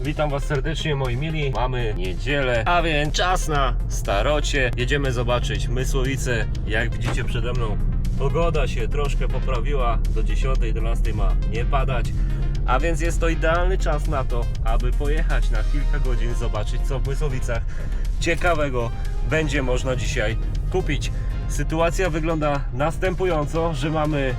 Witam Was serdecznie moi mili. Mamy niedzielę, a więc czas na starocie. Jedziemy zobaczyć Mysłowice. Jak widzicie przede mną pogoda się troszkę poprawiła. Do 10-11 ma nie padać. A więc jest to idealny czas na to, aby pojechać na kilka godzin zobaczyć co w Mysłowicach ciekawego będzie można dzisiaj kupić. Sytuacja wygląda następująco, że mamy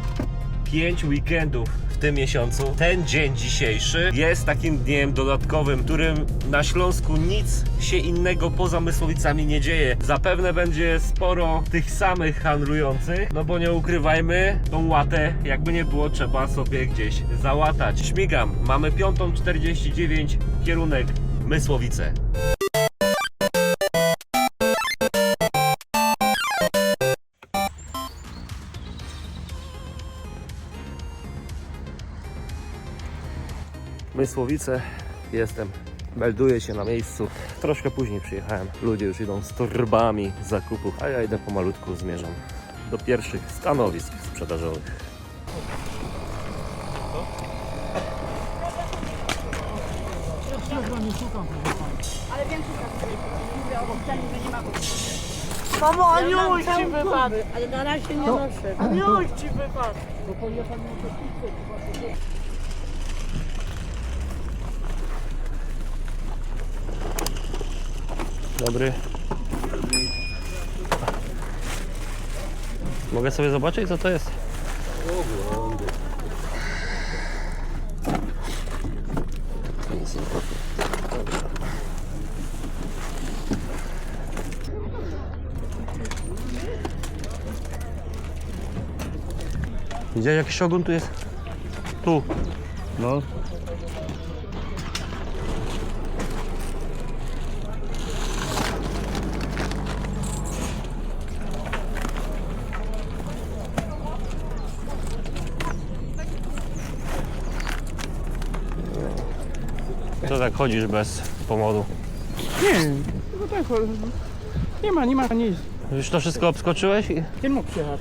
5 weekendów w tym miesiącu. Ten dzień dzisiejszy jest takim dniem dodatkowym, którym na Śląsku nic się innego poza Mysłowicami nie dzieje. Zapewne będzie sporo tych samych handlujących, no bo nie ukrywajmy, tą łatę jakby nie było trzeba sobie gdzieś załatać. Śmigam, mamy 5.49, kierunek Mysłowice. Mysłowice, jestem. Melduję się na miejscu. Troszkę później przyjechałem. Ludzie już idą z torbami zakupów, a ja idę pomalutku, zmierzam do pierwszych stanowisk sprzedażowych. Ale wiem, że nie ma Mamo, a Ja mam już ci wypadł. Ale na razie nie noszę. Już ci wypadł. Dobry. Mogę sobie zobaczyć, co to jest? Gdzie jakiś ogon tu jest? Tu. No. To tak chodzisz bez pomodu. Nie, no tak, nie ma, nie ma nic. Już to wszystko obskoczyłeś? I- Ty mógł przyjechać.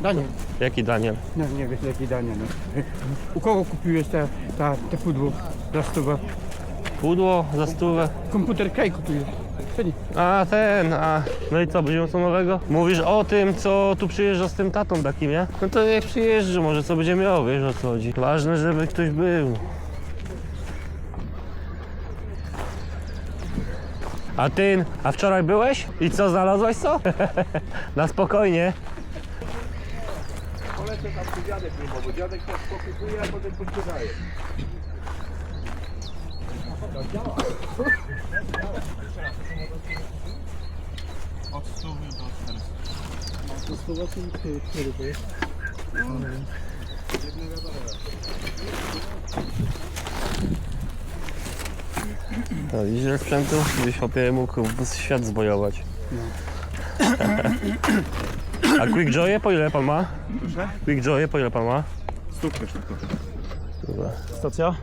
Daniel. Jaki Daniel? No nie wiesz jaki Daniel. No. U kogo kupiłeś te, te, te pudło za stówę? Pudło za stówę. Komputer K kupiłeś. A ten, a no i co, będziemy co nowego? Mówisz o tym, co tu przyjeżdża z tym tatą takim, nie? No to jak przyjeżdża, może co będzie miał, wiesz o co chodzi. Ważne, żeby ktoś był. A ty, a wczoraj byłeś? I co, znalazłeś co? Na spokojnie. Polecę tam tu dziadek nie bo dziadek nas pokupuje, a potem podprzedaje. Od 100 do 400. No widzisz, że sprzętu byś opie mógł w świat zbojować. A Quick Joye po ile pan ma? Quick Joye po ile pan ma? Stówkę szybko. Dobra. Stacja,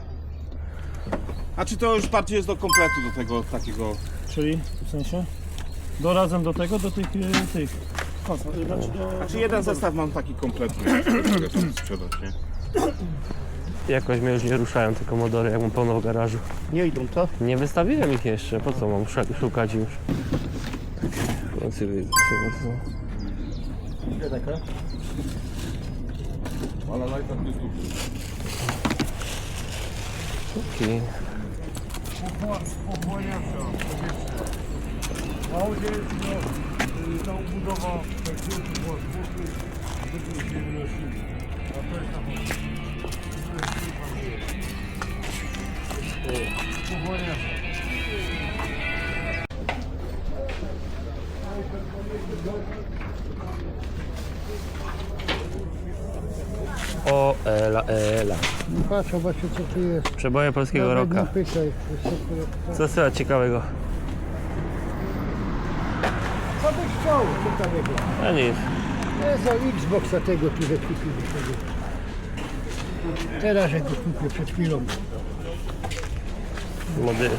A czy to już bardziej jest do kompletu do tego takiego? czyli w sensie do razem do tego, do tych, e, tych. Znaczy do, Znaczy jeden zestaw mam taki kompletny, tam sprzedać, nie? Jakoś mnie już nie ruszają te komodory, jak mam pełno w garażu. Nie idą, co? Nie wystawiłem ich jeszcze, po co mam szukać już? No, cywy- cywy- Ile taka? Ale lajka nie stówki. Okej. Ta budowa tak była zwykły, się wynosili. A to jest tam. O, ela, ela. Patrz, zobaczcie co tu jest. Przeboje polskiego roka. Pytaj. Co słychać ciekawego? Co byś chciał ciekawego? A nic. Ja za Xboxa tego tu kupił sobie. Teraz jak go kupię przed chwilą. Mody...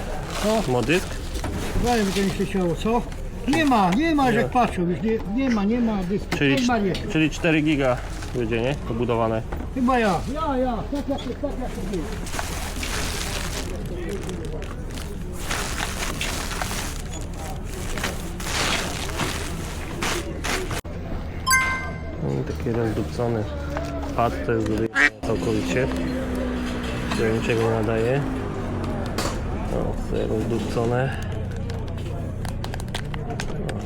Co? Modysk? Daj mi to nie się chciało, co? Nie ma, nie ma, że patrzą, już nie, nie ma, nie ma dysku. Czyli, nie ma, nie. czyli 4 giga będzie, nie? Pobudowane. Chyba ja. Ja, ja, tak jak tak jak to było. No taki jeden dupcony pad to też całkowicie. Do niczego nadaje. O, tutaj rozdupcone.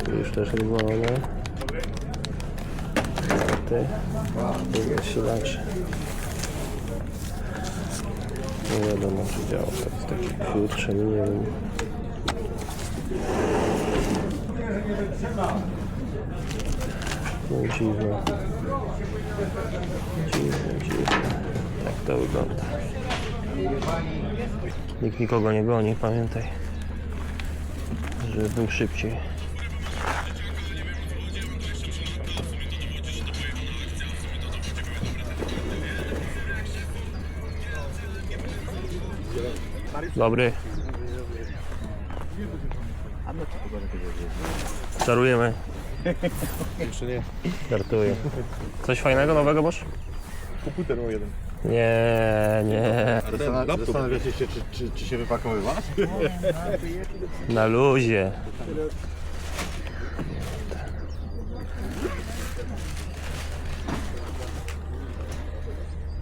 O, już też rozwalone. To jest zasilacz. Nie wiadomo czy działa. Jest taki krótszy, nie wiem. No dziwne. Dziwne, dziwne. Tak to wygląda. Nikt nikogo nie goni, pamiętaj. Żeby był szybciej. Dobry. Czarujemy. Jeszcze nie. Żartuję. Coś fajnego, nowego masz? Komputer o jeden. Nie, nie. Zastanawiacie się, czy, czy, czy się wypakowywać? Na luzie.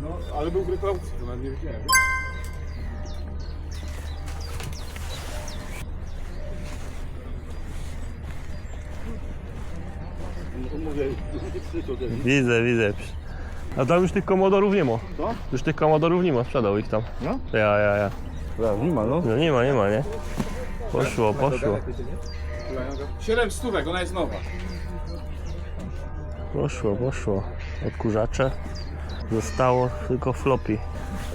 No, ale był w to nawet nie wiedziałem. Widzę, widzę. A tam już tych komodorów nie ma. Co? Już tych komodorów nie ma, sprzedał ich tam. No? Ja, ja, ja. Nie ma, no. No nie ma, nie ma, nie? Poszło, poszło. 7 stówek, ona jest nowa. Poszło, poszło. Odkurzacze. Zostało tylko floppy.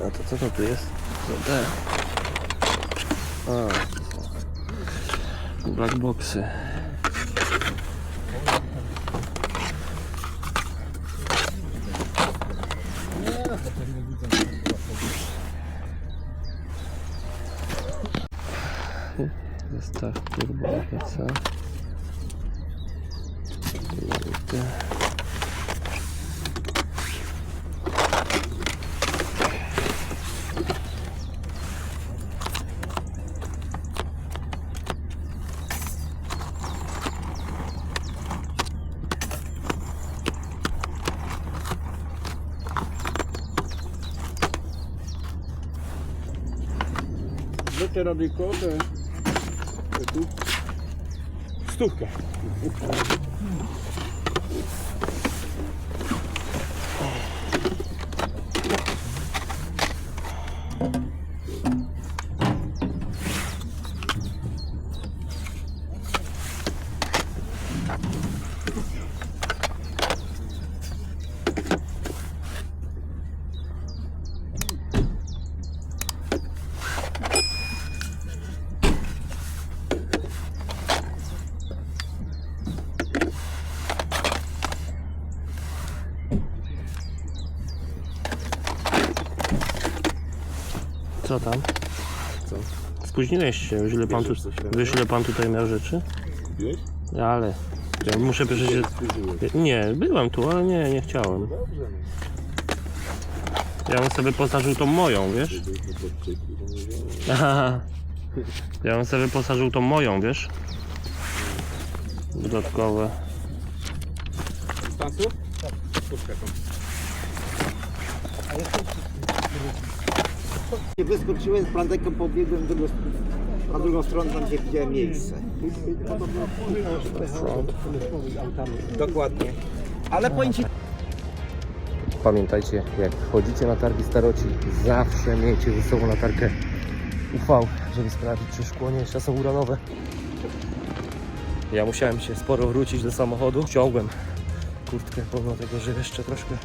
A to co to tu jest? To te. A. Blackboxy. Zestaw Te... te tu. Stówkę. Co tam? Co? Spóźniłeś się, już ile pan, tu, wiesz ile pan tutaj miał rzeczy? Kupiłeś? Ale ja muszę przecież... Nie, byłem tu, ale nie, nie chciałem. Ja bym sobie posażył tą moją, wiesz? Aha. Ja bym sobie posażył tą moją, wiesz? Dodatkowe. Dystansu? Stówkę to. Wyskoczyłem z plandeką, pobiegłem do, na drugą stronę, tam gdzie widziałem miejsce. Dokładnie. Ale Ci, Pamiętajcie, jak wchodzicie na targi staroci, zawsze miejcie ze sobą latarkę UV, żeby sprawdzić, czy szkło nie jest czasem uranowe. Ja musiałem się sporo wrócić do samochodu. Ciągłem kurtkę, pomimo tego, że jeszcze troszkę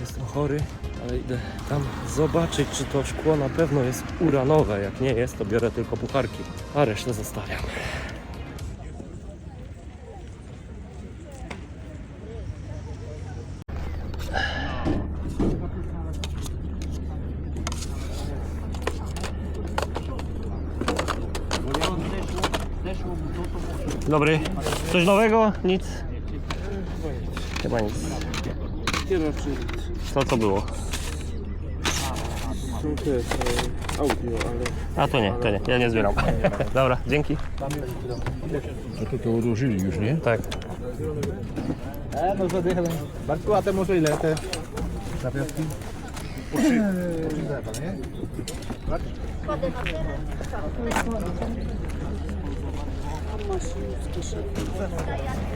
jestem chory, ale idę tam zobaczyć, czy to szkło na pewno jest uranowe. Jak nie jest, to biorę tylko pucharki, a resztę zostawiam. Dobry. Coś nowego? Nic? Chyba nic. Co to było? Są te e, audio, ale... A to nie, to nie. Ja nie zbieram. Dobra, dzięki. A to to ułożyli już, nie? Tak. E, no zadychę. Bartku, a te może ile te zawiaski? Po trzy. Po trzy zlepa, nie?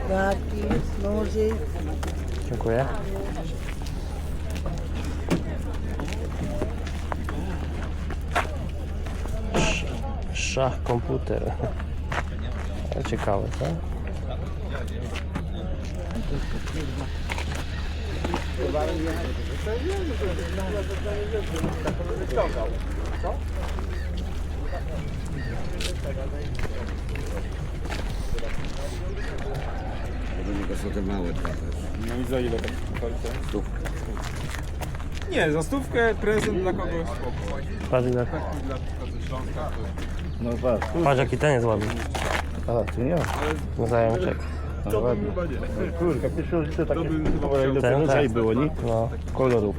Taki, nożyk. Dziękuję. Szach komputer. Ciekawe, co? No i za ile tak Stówkę. Nie, za stówkę prezent dla kogoś. Patrz, ile... Dla ze Śląska. No patrz. Patrz jaki ten jest ładny. A, tu nie ma. No zajączek. No ładnie. Kurka, pierwszy raz widzę takie ile Ten, tak. było, nie? No. Kolorów.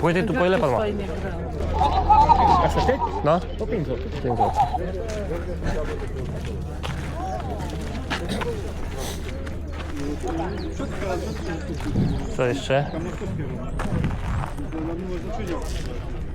Płyty tu po ile pan ma? No? Po 5 zł. 5 zł. Co jeszcze?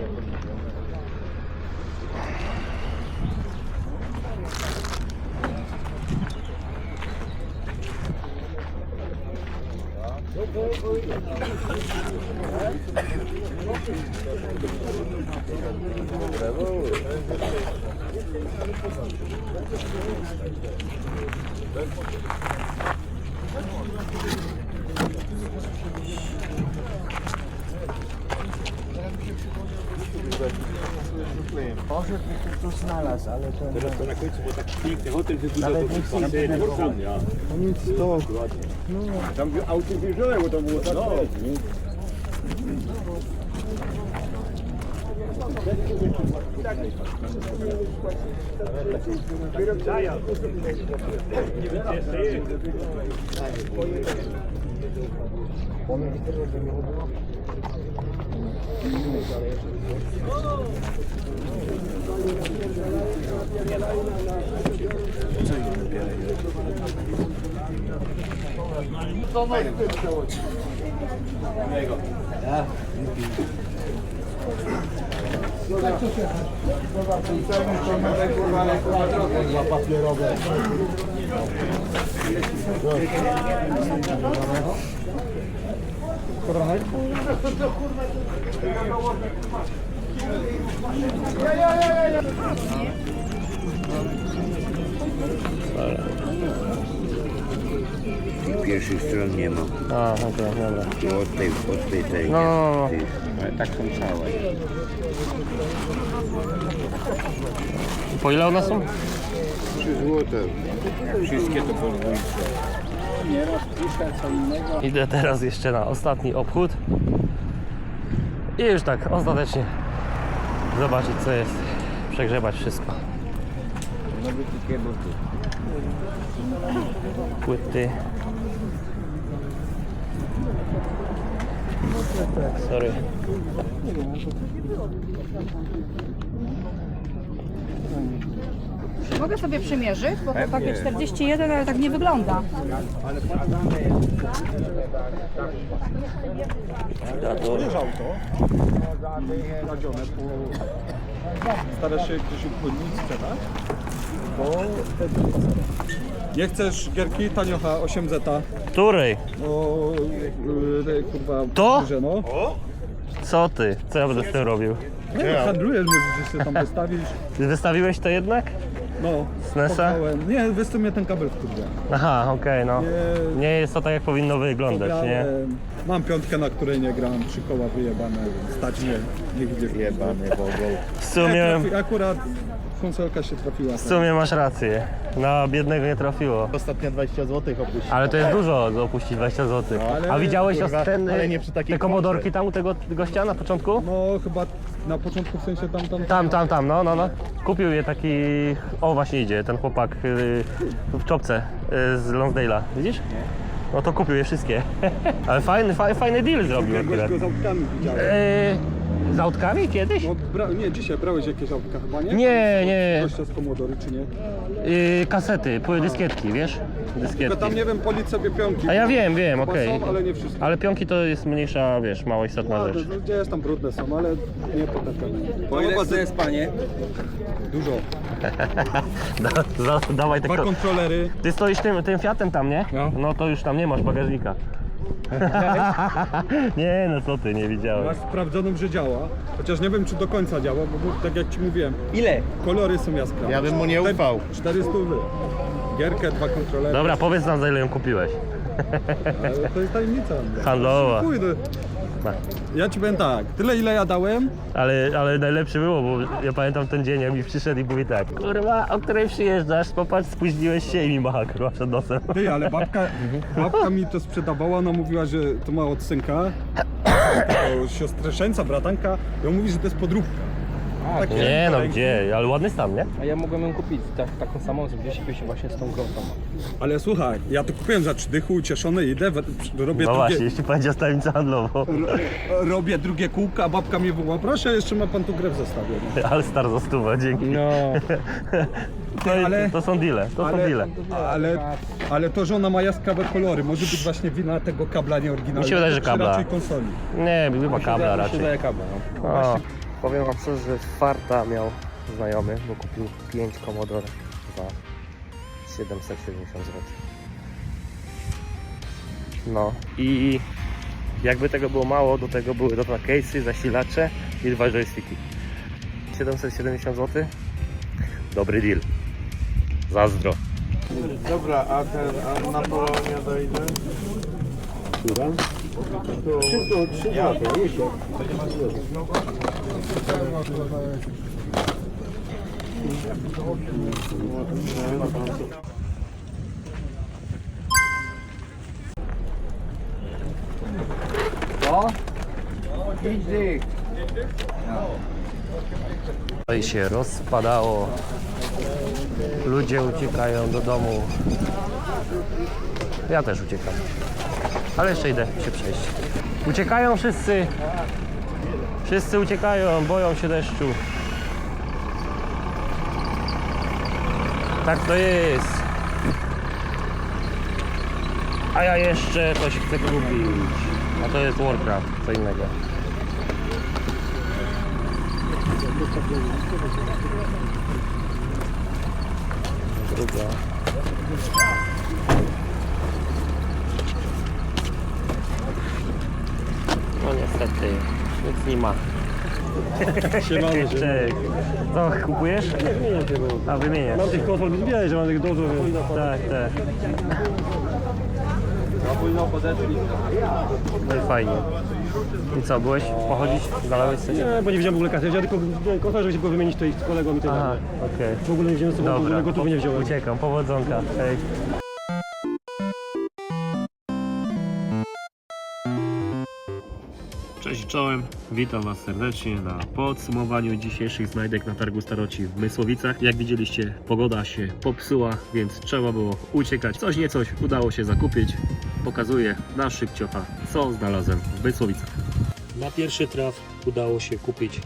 Może znalazł, ale to... Teraz to na końcu, bo tak piękny hotel wybudował. Ale nic No nic to... Tam auto wjeżdżało, bo to było tak. No. Co masz w tym Mojego. Ja? Dwa papierowe. Koronek? Pierwszych stron nie ma. A, okej, dobra. Tu od tej, od tej, tej. No, no, no. Tych. Ale tak są całe. Po ile one są? 3 złote. Jak wszystkie to podwójne. Idę teraz jeszcze na ostatni obchód. I już tak ostatecznie zobaczyć co jest. Przegrzebać wszystko. Płyty. Mogę sobie przymierzyć, bo to takie 41, ale tak nie wygląda. Starasz się gdzieś upłynnić sprzedać? Bo Nie chcesz gierki taniocha 8 zeta Której? o yy, kurwa To? no. Co ty? Co ja będę z tym robił? Nie, handlujesz, możesz się tam wystawić. Wystawiłeś to jednak? No, Z NES-a? spotkałem. Nie, wiesz co mnie ten kabel wkurwia. Aha, okej, no. Nie, Nie jest to tak, jak powinno wyglądać, nie? pograłem. Mam piątkę, na której nie gram, trzy koła wyjebane, więc stać mnie, nie gdzie wyjebane. W sumie, Akurat konsolka się trafiła. w sumie masz rację. Na biednego nie trafiło. Ostatnio 20 zł opuścił. Ale to jest dużo, że opuścić 20 zł. ale A widziałeś kurwa, ten, ale nie przy takiej te komodorki tam u tego gościa na początku? No chyba na początku w sensie tam, tam, Tam, tam, tam, no, no, no. Kupił je taki, o właśnie idzie, ten chłopak y, w czopce y, z Lonsdale'a, widzisz? No to kupił je wszystkie. Ale fajny, fajny, fajny deal zrobił akurat. go z autkami widziałem. Yy, z autkami kiedyś? No, bra... Nie, dzisiaj brałeś jakieś autka chyba, nie? Nie, nie. Gościa z Komodory, czy nie? Yy, kasety, płyty dyskietki, wiesz? Tylko Dyskietki. tam nie wiem, polić sobie pionki. A ja wiem, wiem, Chyba okej. są, ale nie wszystkie. Ale pionki to jest mniejsza, wiesz, mało istotna No, rzecz. to- Gdzie jest tam brudne są, ale nie potem. Po ile to jest panie? Dużo. Da, za, dawaj te Dwa ko- kontrolery. Ty stoisz tym, tym Fiatem tam, nie? No. No to już tam nie masz bagażnika. nie, no co ty, nie widziałem. Masz sprawdzoną, że działa. Chociaż nie wiem, czy do końca działa, bo tak jak ci mówiłem. Ile? Kolory są jaskrawe. Ja bym mu nie ufał. 400 wy. Gierkę, dwa kontrolery. Dobra, powiedz nam za ile ją kupiłeś. Ale to jest tajemnica. Handlowa. Pójdę. Tak. Ja ci powiem tak, tyle ile ja dałem, Ale, ale najlepsze było, bo ja pamiętam ten dzień, jak mi przyszedł i mówi tak Kurwa, o której przyjeżdżasz? Popatrz, spóźniłeś się i mi macha kurwa przed nosem. ty, ale babka, babka mi to sprzedawała, ona mówiła, że to ma od synka, to siostrzeńca, bratanka, i on mówi, że to jest podróbka. Takie Nie no, ręki. gdzie? Ale ładny stan, nie? A ja mogłem ją kupić tak, taką samą, że gdzieś się właśnie z tą grotą. Ale słuchaj, ja to kupiłem za trzy dychy, ucieszony, idę, we- robię No drugie, właśnie, jeśli będzie tajemnicę handlową. robię drugie kółka, a babka mnie woła, proszę, jeszcze ma pan tu grę w zestawie. Ale star za stówę, dzięki. No, No i ale- to są deale, to są Ale, deale. ale, ale to, że ona ma jaskrawe kolory, może być właśnie wina tego kabla nieoryginalnego. Mi się wydaje, że czy kabla. raczej konsoli. Nie, chyba kabla się raczej. kabla, no. O, Powiem wam szczerze, że farta miał znajomy, bo kupił 5 Commodore za 770 zł. No i jakby tego było mało, do tego były dwa case'y, zasilacze i dwa joysticki. 770 zł? Dobry deal. Zazdro. Dobra, a ten, a na Polonia dojdę? No i się rozpadało. Ludzie uciekają do domu. Ja też uciekam. Ale jeszcze idę się przejść. Uciekają wszyscy. Wszyscy uciekają, boją się deszczu. Tak to jest. A ja jeszcze coś chcę kupić. A to jest Warcraft, co innego. Druga. No niestety, nic nie ma. Cześć. Co, kupujesz? A, wymieniasz. Mam tych konsol, widziałeś, że mam tych dużo. Tak, tak. No i fajnie. I co, byłeś pochodzić? Zalałeś coś? Nie, bo nie wziąłem w ogóle kasy. Wziąłem tylko kofę, żeby się go wymienić tutaj z kolegą i tak Aha, dalej. okej. W ogóle nie wziąłem z sobą, w Dobra, ogóle gotowy nie wziąłem. uciekam, powodzonka. Hej. Czołem, witam Was serdecznie na podsumowaniu dzisiejszych znajdek na targu Staroci w Mysłowicach. Jak widzieliście, pogoda się popsuła, więc trzeba było uciekać. Coś nie coś udało się zakupić. Pokazuję na szybciocha, co znalazłem w Mysłowicach. Na pierwszy traf udało się kupić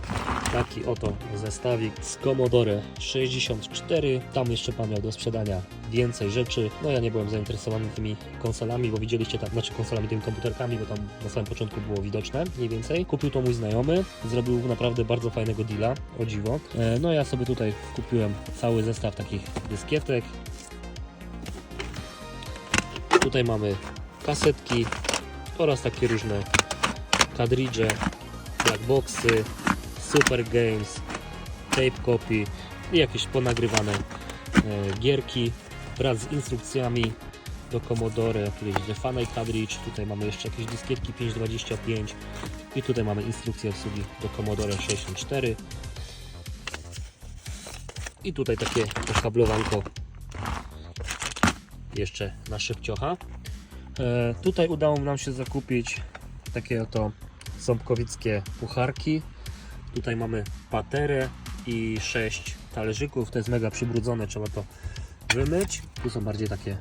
taki oto zestawik z Commodore 64. Tam jeszcze pan miał do sprzedania więcej rzeczy. No ja nie byłem zainteresowany tymi konsolami, bo widzieliście tam, znaczy konsolami, tymi komputerkami, bo tam na samym początku było widoczne mniej więcej. Kupił to mój znajomy, zrobił naprawdę bardzo fajnego deala, o dziwo. E, No ja sobie tutaj kupiłem cały zestaw takich dyskietek. Tutaj mamy kasetki oraz takie różne kadridże blackboxy, super games, tape copy i jakieś ponagrywane e, gierki wraz z instrukcjami do Commodore, jest Defanej cartridge, tutaj mamy jeszcze jakieś dyskietki 525 i tutaj mamy instrukcję obsługi do Commodore 64 i tutaj takie okablowanko jeszcze na szybciocha. E, tutaj udało nam się zakupić takie oto ząbkowickie pucharki. Tutaj mamy paterę i 6 talerzyków. To jest mega przybrudzone, trzeba to wymyć. Tu są bardziej takie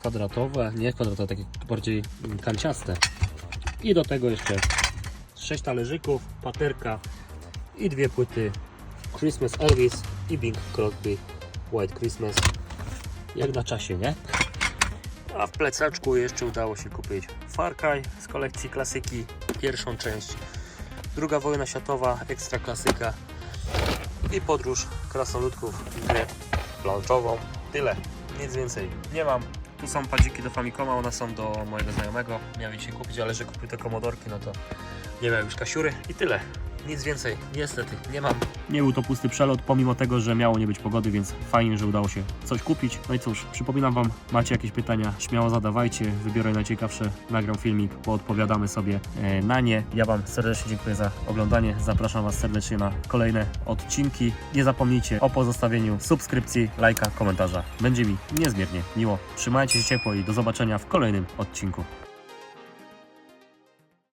kwadratowe, nie kwadratowe, takie bardziej mm, kanciaste. I do tego jeszcze 6 talerzyków, paterka i dwie płyty Christmas Elvis i Bing Crosby White Christmas. Jak na czasie, nie? A w plecaczku jeszcze udało się kupić Far Cry z kolekcji klasyki, pierwszą część, druga wojna światowa, ekstra klasyka i podróż krasnoludków, grę planszową. Tyle, nic więcej nie mam. Tu są padziki do Famicoma, one są do mojego znajomego. Miałem dzisiaj kupić, ale że kupił te komodorki, no to nie miałem już kasiury i tyle. Nic więcej, niestety, nie mam. Nie był to pusty przelot, pomimo tego, że miało nie być pogody, więc fajnie, że udało się coś kupić. No i cóż, przypominam Wam, macie jakieś pytania, śmiało zadawajcie, wybiorę najciekawsze, nagram filmik, poodpowiadamy sobie e, na nie. Ja Wam serdecznie dziękuję za oglądanie, zapraszam Was serdecznie na kolejne odcinki. Nie zapomnijcie o pozostawieniu subskrypcji, lajka, komentarza. Będzie mi niezmiernie miło. Trzymajcie się ciepło i do zobaczenia w kolejnym odcinku.